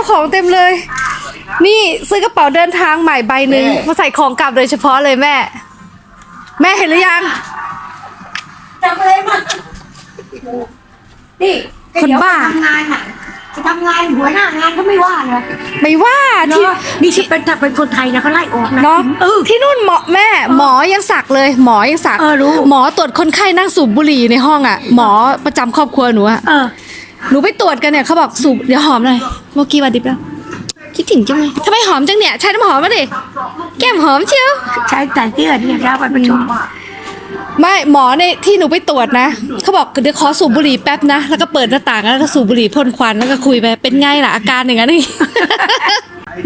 าวของเต็มเลย นี่ซื้อกระเป๋าเดินทางใหม่ใบหนึ่งมาใส่ของกลับโดยเฉพาะเลยแม่ แม่เห็นหรือยัง จำอะไรมานี่คนบ้าเดี๋ยวไปทำงานอะจะทำงานหัวหน้างานก็ไม่ว่าเลยไม่ว่าที่ เนาะนี่ที่เป็นถ้าเป็นคนไทยนะเขาไล่ออกนะ เนาะเออ ที่นู่นหมอแม่ หมอยังสักเลย หมอยังสักเออรู้ หมอตรวจคนไข้นั่งสูบบุหรี่ในห้องอะ หมอประจำครอบครัวหนูอะเออ หนูไปตรวจกันเนี่ยเขาบอกสูบเดี๋ยวหอมหน่อยเมื่อกี้วันดิบแล้ว คิดถึงจังเลยทำไมหอมจังเนี่ยใช้น้ำหอมมาดิแก้มหอมเชียวใช้แต่เสื้อเนี่ยเราไปประชุมไม่หมอในที่หนูไปตรวจนะเขาบอกเดี๋ยวขอสูบบุหรี่แป๊บนะแล้วก็เปิดหน้าต่างแล้วก็สูบบุหรี่พ่นควันแล้วก็คุยไปเป็นไงล่ะอาการอย่างนั้นนี่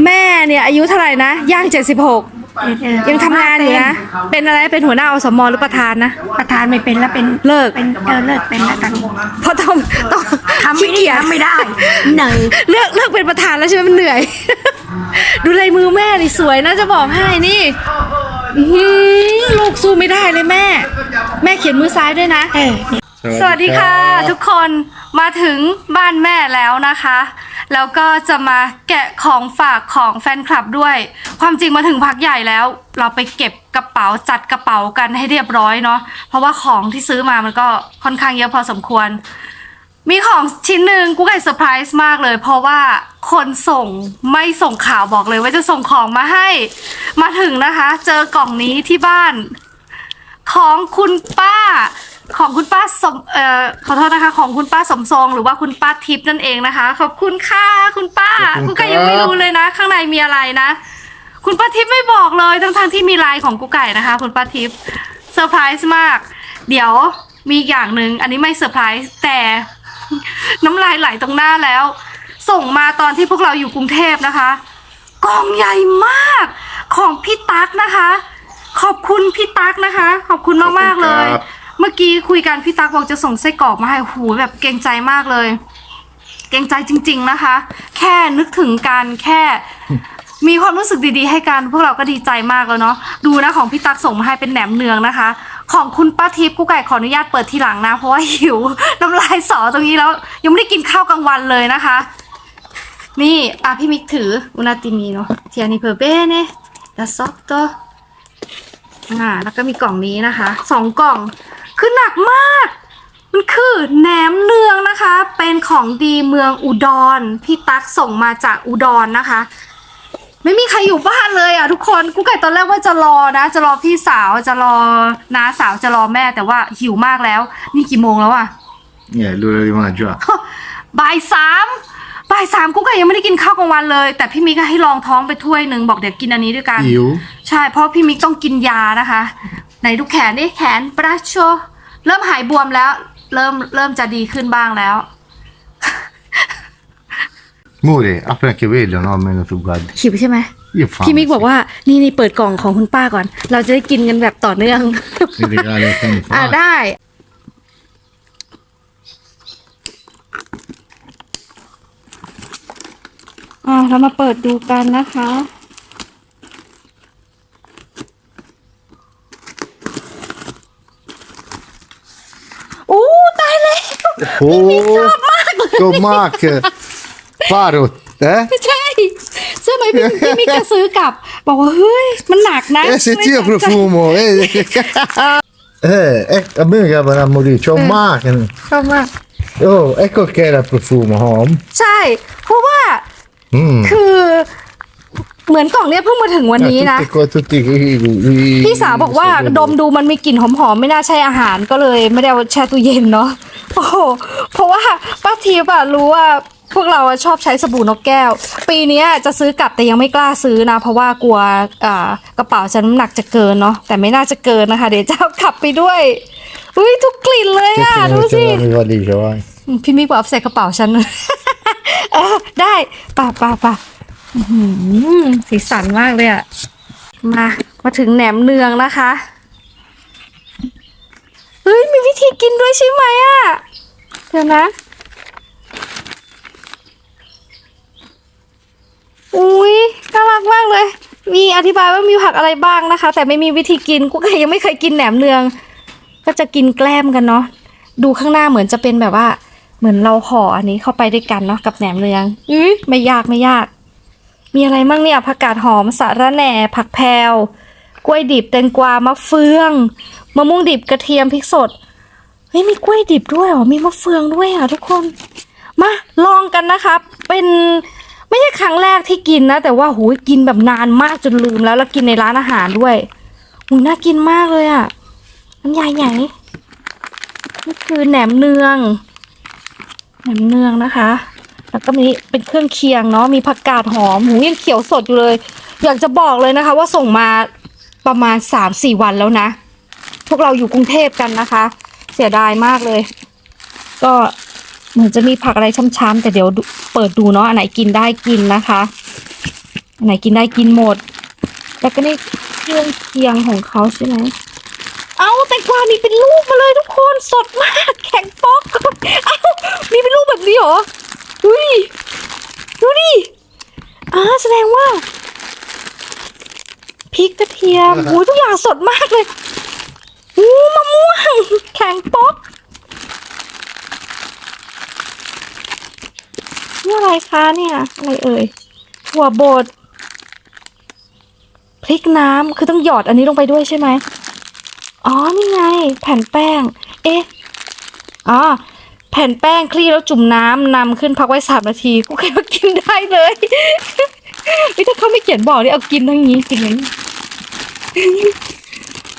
แม่เนี่ยอายุเท่าไหร่นะย่าง76 ยังทำงานอยู่นะ เป็นอะไร เป็นหัวหน้าอสมหรือประธานนะ ประธานไม่เป็นแล้วเป็นเลิก เป็นเออเลิกเป็นแล้วตอนนี้เพราะต้องต้องทำไม่ขี้ได้เกียจทำไม่ได้เหนื่อยเลือกเลือกเป็นประธานแล้วใช่ไหมมันเหนื่อย ดูลายมือแม่นี่สวยนะจะบอกให้นี่อื้อหือลูกสู้ไม่ได้เลยแม่ แม่เขียนมือซ้ายด้วยนะเออสวัสดีค่ะ ทุกคนมาถึงบ้านแม่แล้วนะคะ แล้วก็จะมาแกะของฝากของแฟนคลับด้วย ความจริงมาถึงพักใหญ่แล้ว เราไปเก็บกระเป๋าจัดกระเป๋ากันให้เรียบร้อยเนาะเพราะว่าของที่ซื้อมามันก็ค่อนข้างเยอะพอสมควร มีของชิ้นหนึ่งกูไก่เซอร์ไพรส์มากเลย เพราะว่าคนส่งไม่ส่งข่าวบอกเลยว่าจะส่งของมาให้ มาถึงนะคะ เจอกล่องนี้ที่บ้านของคุณป้า ของคุณป้าสมเอ่อขอโทษนะคะ ของคุณป้าสมทรงหรือว่าคุณป้าทิพย์นั่นเองนะคะ ขอบคุณค่ะคุณป้า ขอบคุณกูไก่ครับยังไม่รู้เลยนะ ข้างในมีอะไรนะ คุณป้าทิพย์ไม่บอกเลยทั้งทงๆที่มีไลน์ของกูไก่นะคะ คุณป้าทิพย์เซอร์ไพรส์มาก เดี๋ยวมีอีกอย่างหนึ่งอันนี้ไม่เซอร์ไพรส์แต่ น้ำลายไหลตรงหน้าแล้ว ส่งมาตอนที่พวกเราอยู่กรุงเทพนะคะ กล่องใหญ่มากของพี่ตั๊กนะคะ ขอบคุณพี่ตั๊กนะคะ ขอบคุณมากๆเลยครับเมื่อกี้คุยกันพี่ตั๊กบอกจะส่งไส้กรอกมาให้หูแบบเกรงใจมากเลย เกรงใจจริง ๆนะคะ แค่นึกถึงกันแค่ มีความรู้สึกดีๆ ให้กันพวกเราก็ดีใจมากแล้วเนาะดูนะของพี่ตั๊กส่งมาให้เป็นแหนมเนืองนะคะ ของคุณป้าทิพย์กูไก่ขออนุญาตเปิดทีหลังนะ เพราะว่าหิวน้ำลายสอตรงนี้แล้ว ยังไม่ได้กินข้าวกลางวันเลยนะคะ นี่อะพี่มิกถืออุนาติมีเนาะเทียนิเพอร์เบ้เน่ดาซอตโตอ่าแล้วก็มีกล่องนี้นะคะสองกล่อง คือหนักมาก มันคือแหนมเนืองนะคะ เป็นของดีเมืองอุดร พี่ตั๊กส่งมาจากอุดรนะคะ ไม่มีใครอยู่บ้านเลยอะทุกคนกูไก่ตอนแรกว่าจะรอนะ จะรอพี่สาวจะรอน้าสาวจะรอแม่แต่ว่าหิวมากแล้ว นี่กี่โมงแล้วอะ Yeah, l'ora di mangiare. บ่ายสามบ่ายสามกุ๊กไก่ยังไม่ได้กินข้าวกลางวันเลย แต่พี่มิกก็ให้ลองท้องไปถ้วยหนึ่งบอกเดี๋ยวกินอันนี้ด้วยกันอิ๋วใช่เพราะพี่มิกต้องกินยานะคะ ไหนดูแขนดิแขนปราโชเริ่มหายบวมแล้ว เริ่มเริ่มจะดีขึ้นบ้างแล้ว Muri, apri anche quello, no? Almeno tu guardi. หิวใช่ไหม Io fame. พี่มิกบอกว่านี่นี่เปิดกล่องของคุณป้าก่อน เราจะได้กินกันแบบต่อเนื่อง Si regali che mi อ่า fa. ได้ อ่าเรามาเปิดดูกันนะคะ อู้ตาย แล้ว Oh, con Mac. Parrot, eh? ไม่ใช่เสื้อไหมพี่พี่มิกจะซื้อกลับ บอกว่าเฮ้ยมันหนักนะ Eh, senti io profumo, eh. Eh, eh, a me che vanno a morire, c'ho un Mac. ชอบมาก Oh, ecco che era il profumo, home. ใช่ เพราะว่า Mm. คือเหมือนกล่องเนี้ยเพิ่งมาถึงวันนี้นะ tutti, qua- tutti i- i- พี่สาวบอกว่า i- ดมดูมันมีกลิ่นหอมๆ ไม่น่าใช่อาหารก็เลยไม่ได้เอาแช่ตู้เย็นเนาะ โอ้โหเพราะว่าป้าทีบอะรู้ว่าพวกเราอะชอบใช้สบู่นกแก้ว ปีเนี้ยจะซื้อกลับแต่ยังไม่กล้าซื้อนะ เพราะว่ากลัวอ่ากระเป๋าฉันน้ำหนักจะเกินเนาะแต่ไม่น่าจะเกินนะคะ เดี๋ยวจะเอากลับไปด้วยอุ้ยทุกกลิ่นเลยอะ Tutti ดู mettono สิ la mia valigia, vai. อืมพี่มิกบอกเอาใส่กระเป๋าฉัน เออได้ป่ะป่ะป่ะอื้อหือสีสันมากเลยอะมา มาถึงแหนมเนืองนะคะ เฮ้ย มีวิธี กินด้วยใช่ไหมอะเดี๋ยวนะ อุ้ยน่ารักมากเลย มีอธิบายว่ามีผักอะไรบ้างนะคะ แต่ไม่มีวิธีกินกูก็ยังไม่เคยกินแหนมเนือง ก็จะกินแกล้มกันเนาะ ดูข้างหน้าเหมือนจะเป็นแบบว่า เหมือนเราห่ออันนี้เข้าไปด้วยกันเนาะกับแหนมเนืองอื้อไม่ยากไม่ยาก มีอะไรมั่งเนี่ยผักกาดหอมสะระแหน่ ผักแพรวกล้วยดิบแตงกวามะเฟืองมะม่วงดิบกระเทียมพริกสด ฮ้ยมีกล้วยดิบด้วยเหรอมีมะเฟืองด้วยอะทุกคน มาลองกันนะครับ เป็นไม่ใช่ครั้งแรกที่กินนะ แต่ว่าหูยกินแบบนานมากจนลืมแล้วแล้วกินในร้านอาหารด้วยหูยน่ากินมากเลยอะน้ำยาใหญ่นี่คือแหนมเนืองแหนมเนืองนะคะ แล้วก็มีเป็นเครื่องเคียงเนาะมีผักกาดหอมหูยังเขียวสดอยู่เลย อยากจะบอกเลยนะคะ ว่าส่งมาประมาณสามสี่วันแล้วนะ พวกเราอยู่กรุงเทพกันนะคะ เสียดายมากเลย ก็เหมือนจะมีผักอะไรช้ำๆแต่เดี๋ยวดูเปิดดูเนาะอันไหนกินได้กินนะคะอันไหนกินได้กินหมด แล้วก็นี่เครื่องเคียงของเขาใช่ไหมเอาแตงกวามีเป็นลูกมาเลยทุกคนสดมาก แข็งป๊อกเอามีเป็นลูกแบบนี้เหรอดูดิดูดิอ่าแสดงว่าพริกกระเทียมโอ้ยทุกอย่างสดมากเลยอู้มะม่วง แข็งป๊อกนี่อะไรคะเนี่ย อะไรเอ่ยถั่วบดพริกน้ำคือต้องหยอดอันนี้ลงไปด้วยใช่ไหมอ๋อ นี่ไง แผ่นแป้ง เอ๊ะ อ๋อ แผ่นแป้งคลี่แล้วจุ่มน้ำนำขึ้นพักไว้สามนาที กูแค่มากินได้เลยเฮ้ยถ้าเขาไม่เขียนบอกนี่เอากินทั้งนี้จริงไหม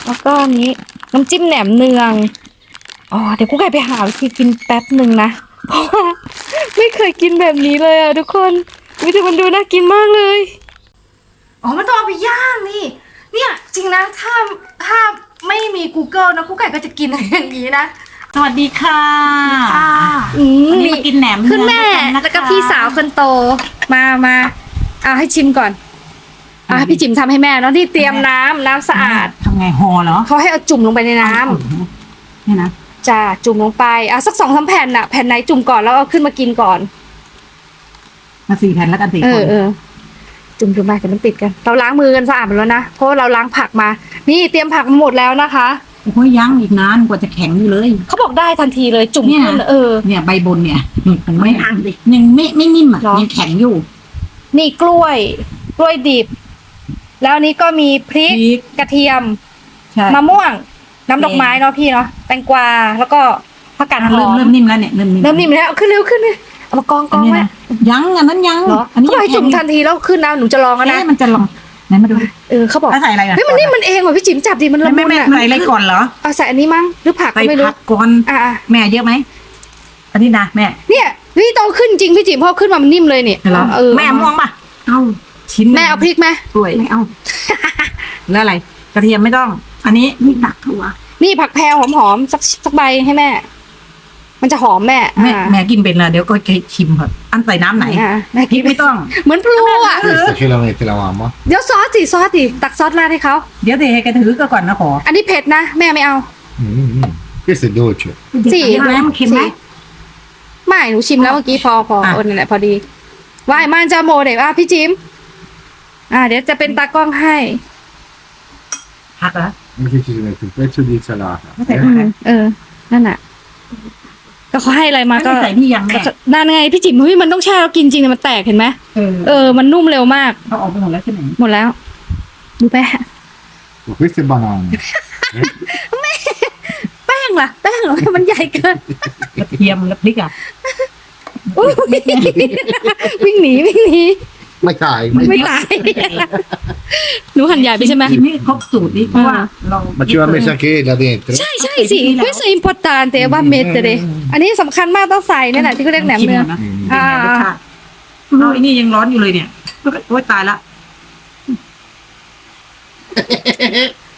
แล้วก็อัน นี้น้ำจิ้มแหนมเนืองอ๋อเดี๋ยวกูไก่ไปหาวิธีกินแป๊บหนึ่งนะเพราะว่าไม่เคยกินแบบนี้เลยอะทุกคนวิธีมันดูน่ากินมากเลยอ๋อมันต้องเอาไปย่างนี่เนี่ยจริงนะถ้าถ้าไม่มี Google นะกูไก่ก็จะกินอย่างนี้นะสวัสดีค่ะอืมวันนี้มากินแหนมขึ้นแม่เนืองด้วยกันนะคะ แล้วก็พี่สาวคนโตมามาเอาให้ชิมก่อน อะให้พี่จิ๋มทำให้แม่เนาะที่เตรียมน้ำน้ำสะอาดทำไงห่อเหรอเขาให้เอาจุ่มลงไปในน้ำเนี่ยนะจ้าจุ่มลงไปอะสักสองสามแผ่นน่ะแผ่นไหนจุ่มก่อนแล้วเอาขึ้นมากินก่อน มาสี่แผ่นแล้วกันสี่เอคอนเออจุ่มจุ่มไปแต่มันติดกัน เราล้างมือกันสะอาดหมดแล้วนะเพราะว่าเราล้างผักมา นี่เตรียมผักมาหมดแล้วนะคะ โอ้ยยังอีกนานกว่าจะแข็งอยู่เลย เขาบอกได้ทันทีเลยจุ่มเนี่ยขึ้นเออ เนี่ยใบบนเนี่ยยังไม่ยังไม่ไม่นิ่มอะหรอ ยังแข็งอยู่ นี่กล้วย กล้วยดิบ แล้วอันนี้ก็มีพริกพริก กระเทียม ใช่มะม่วง น้ำดอกไม้เนาะพี่เนาะแตงกวาแล้วก็ผักกาดอะหอเริ่มมเริ่มนิ่มแล้วเนี่ยเริ่มนิ่มเริ่มนิ่มแล้วเอาขึ้นเร็วขึ้นเลยเอามากองกอัอนงนี้ไว้นะยังอันนั้นยังเหรออันนี้เขาบอกให้ยังจุ่มทันทีแล้วขึ้นนะหนูจะลองแล้วนะเอ๊ะมันจะลองไหนมาดูดิเออเขาบอกแล้วใส่อะไรอะเฮ้ยมันนี่มันเองว่ะพี่จิ๋มจับดิมันละไม่มุไม่นไม่อะใส่อะไรก่อนเหรอเอาใส่อันนี้มั้งหรือผักก็ใส่ไม่รู้ผักก่อนอะแม่เยอะไหมอันนี้นะแม่ๆเนี่ยพี่ต้องขึ้นจริงพี่จิ๋มเพราะขึ้นมามันนิ่มเลยเนี่ยเหรอเออแม่ม่วงป่ะเอา ชิ้นแม่เอาพริกไหมด้วยไม่เอา แล้วอะไร กระเทียมไม่ต้อง อันนี้นี่ดักถั่วนี่ผักแพรวหอมๆสักสักใบให้แม่ มันจะหอมแม่แม่อ่าแม่กินเป็นละเดี๋ยวก็ชิมครับอันใส่น้ำไหนอะแม่พริกิกนไม่ต้อง เหมือนพลูอะ Questa ce la mette la mamma. เดี๋ยวซอสสิซอสสิตักซอสราดให้เขาเดี๋ยวเดี๋ยวให้แกถือก็ก่อนนะขออันนี้เผ็ดนะ แม่ไม่เอา Mm, mm. Questo è dolce. สี่เดี๋ยวนะมันเค็มไหม สี่ ไม่หนูชิมแล้วเมื่อกี้พอพออะ เออนั่นแหละพอดีว่ายมันจะโมเด็กอะพี่จิม อะเดี๋ยวจะเป็นตากล้องให้ผักเหรอ Anche ci si mette un pezzo di insalata. ไม่ใส่ eh? ผักเออ นั่นน่ะ ก็เขาให้อะไรมาไม่ก็ใส่นี่ยังแม่ก็นั่นไงพี่จิมเฮ้ยมันต้องแช่แล้วกินจริงเนี่ยมันแตกเห็นไหมเออเออมันนุ่มเร็วมากเขาออกไปหมดแล้วใช่ไหมหมดแล้ว ดูแป้ง Oh, Questo è banana. แป้งล่ะแป้งเหรอมันใหญ่เกินกระเทียมแล้วพริกอะอุ๊ยวิ่งหนีวิ่งหนี Ma dai, ไม่ตาย หนูหั่นใหญ่ไปใช่ไหมชิมให้ครบสูตรดิเพราะว่าเรา ma ci va messa anche là dentro? ใช่ใช่สิเฮ้ย so importante ว่าเม็ดเลยอันนี้สำคัญมากต้องใส่นี่แหละที่เขาเรียกแหนมเนืองชิก่นะอ่าเป็นไงรสชาติเอาไอ้นี่ยังร้อนอยู่เลยเนี่ยโอ้ยตายละ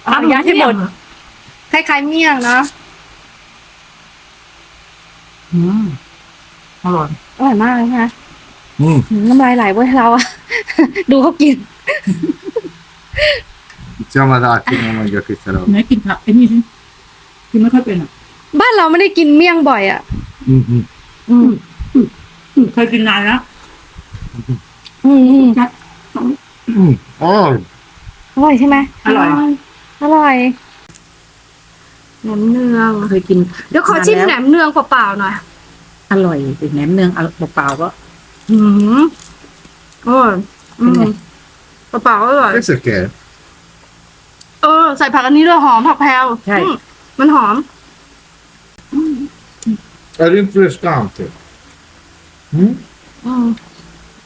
เอายาให้หมด คล้ายๆเมี่ยงเนาะอืมอร่อย อร่อยมากเลยนะ Mm. น้ำลายไหลเว้ยเราอะ ดูเขากิน Iniziamo ad attimo a mangiare questa roba. ไหนกินผักไอ้นี่สิกินไม่ค่อยเป็นอะบ้านเราไม่ได้กินเมี่ยงบ่อยอะ Mm, mm. อืมเคยกินนานแล้วอืมอืม Mm. Oh, อร่อยใช่ไหมอร่อย อร่อยแหนมเนืองเคยกินเดี๋ยวขอชิมแหนมเนืองเปล่าๆหน่อยอร่อยเป็นแหนมเนืองเอาเปล่าๆก็ หืมอร่อยอืเป็นไงมเปล่าๆอร่อย Questo che è? เออ ใส่ผักอันนี้ด้วยหอมผักแพรวใช่ อืมมันหอม È rinfrescante. Mm? อืม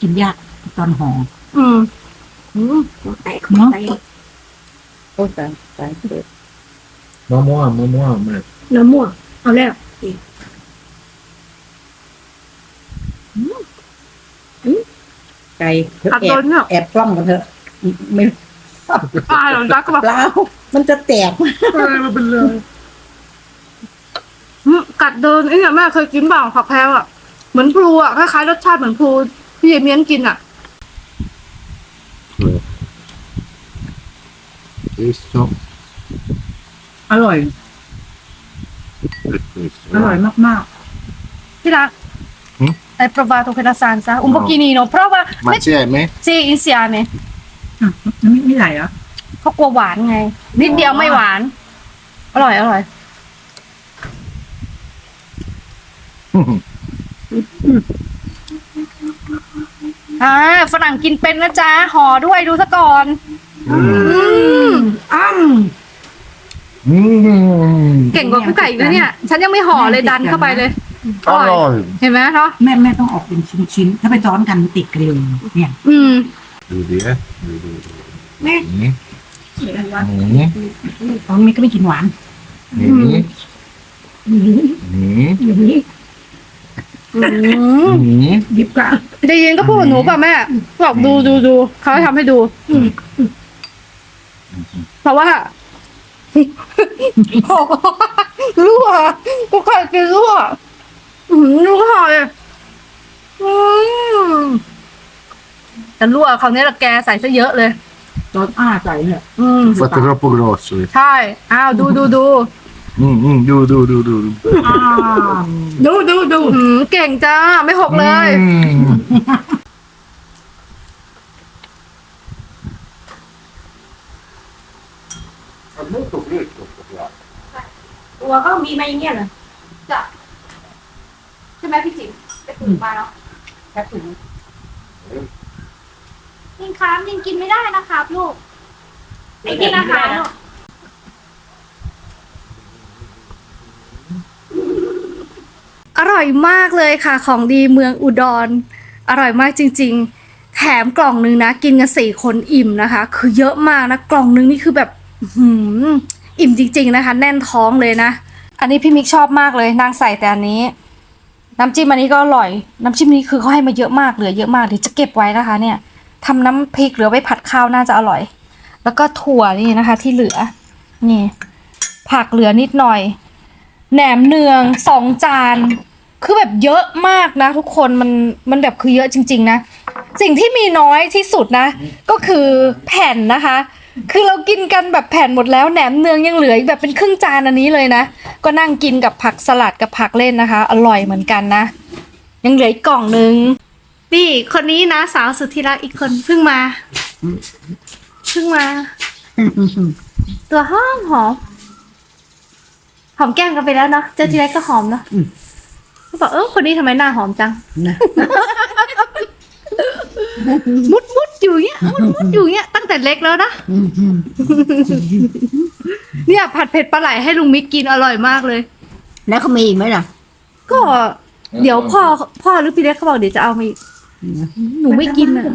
กินยากตอนห่ออืมอืมเนาะ โอ้ตายตายเด็ด Ma muoio, ma muoio. เนื้อหมวเอาแล้ว ไก่เธออัดแอโดบนเนี่ยแอบกล้องกันเถอะไม่ตายหลังจากก็แบบเปล่ามันจะแตกอืมกัดเดินไอ้เนี่ยแม่เคยกินเปล่าผักแพรวอะเหมือนพลูอะคล้ายๆรสชาติเหมือนพลูที่ยายเมียนกินอะ Questo อร่อย e questo. อร่อยมากที่รัก หืมไอ้ประวาโตเคดาซานซะอุมโปกินีโนเพราะว่า Ma insieme? ซีอินเซียเนี่ยๆอะไม่ไม่ไหลเหรอเขากลัวหวานไง นิดเดียวไม่หวาน อร่อยอร่อย อ่าฝรั่งกินเป็นนะจ๊ะห่อด้วยดูซะก่อนอืมอ้ำ Mm. เก่งกว่าพี่ไก่อีกนะเนี่ย ฉันยังไม่ห่อเลยดันเข้าไปเลย อร่อย Allora, เห็นไหมเนาะแม่แม่ต้องออกเป็นชิ้นๆ ถ้าไปซ้อนกันติดกันเลยเนี่ยอืม vedi, eh? Vedi, vedi. แม่ Mm. Mm. ตอนนี้ก็ไม่กินหวาน Mm. Mm. อืม Mm. ดิบกะได้ยินก็พูดกับหนูป่ะแม่บอกดูดูดูเขาให้ทำให้ดูเพราะว่าบอกว่ารั่วกูไข่กินรั่ว อืมรั่วเลยอืมแต่รั่วคราวนี้ละแกใส่ซะเยอะเลย ตอนอ้าใจเนี่ย อืม Fatto troppo grosso. eh. ใช่ อ้าว ดูดูดู Mm, mm, Du, du, du, du. du. อ้าดูดูดูอืมเก่งจ้า ไม่หกเลย Mm. ตัวก็มีมาอย่างเงี้ยเหรอจ้ะใช่ ไหมพี่จิ๋มไปปลูกมาเนาะแค่ถุงยิงค้ามยิงกินไม่ได้นะครับลูกไม่กินอาหารลูกอร่อยมากเลยค่ะ ของดีเมืองอุดร อร่อยมากจริง ๆ แถมกล่องนึงนะ กินกันสี่คนอิ่มนะคะ คือเยอะมากนะ กล่องนึงนี่คือแบบอื้อหืออิ่มจริง ๆ นะคะ แน่นท้องเลยนะ อันนี้พี่มิกชอบมากเลยนางใส่แต่อันนี้ น้ำจิ้มอันนี้ก็อร่อย น้ำจิ้มนี้คือเขาให้มาเยอะมากเหลือเยอะมากเดี๋ยวจะเก็บไว้นะคะเนี่ยทำน้ำพริกเหรือไว้ผัดข้าวน่าจะอร่อย แล้วก็ถั่วนี่นะคะ ที่เหลือ นี่ ผักเหลือนิดหน่อย แหนมเนืองสองจาน คือแบบเยอะมากนะ ทุกคนมันมันแบบคือเยอะจริง ๆ นะ สิ่งที่มีน้อยที่สุดนะ ก็คือแผ่นนะคะ คือเรากินกันแบบแผ่นหมดแล้วแหนมเนืองยังเหลืออีกแบบเป็นครึ่งจานอันนี้เลยนะ ก็นั่งกินกับผักสลัดกับผักเล่นนะคะ อร่อยเหมือนกันนะ ยังเหลืออีกกล่องนึง นี่คนนี้นะสาวสุดที่รักอีกคนเพิ่งมาเพิ่งมา ตัวหอมหอมหอมแก้มกันไปแล้วเนาะเจอทีไรก็หอมเนาะก็บอกเออคนนี้ทำไมหน้าหอมจัง นะ มุดมุด อยู่เงี้ยมุดมุดอยู่เงี้ยตั้งแต่เล็กแล้วนะอืมอืมเนี่ยผัดเผ็ดปลาไหลให้ลุงมิกกินอร่อยมากเลย แล้วเขามีอีกไหมล่ะก็เดี๋ยวพ่อพ่อหรือพี่เล็กเขาบอกเดี๋ยวจะเอามาอีกหนูไม่กินอะ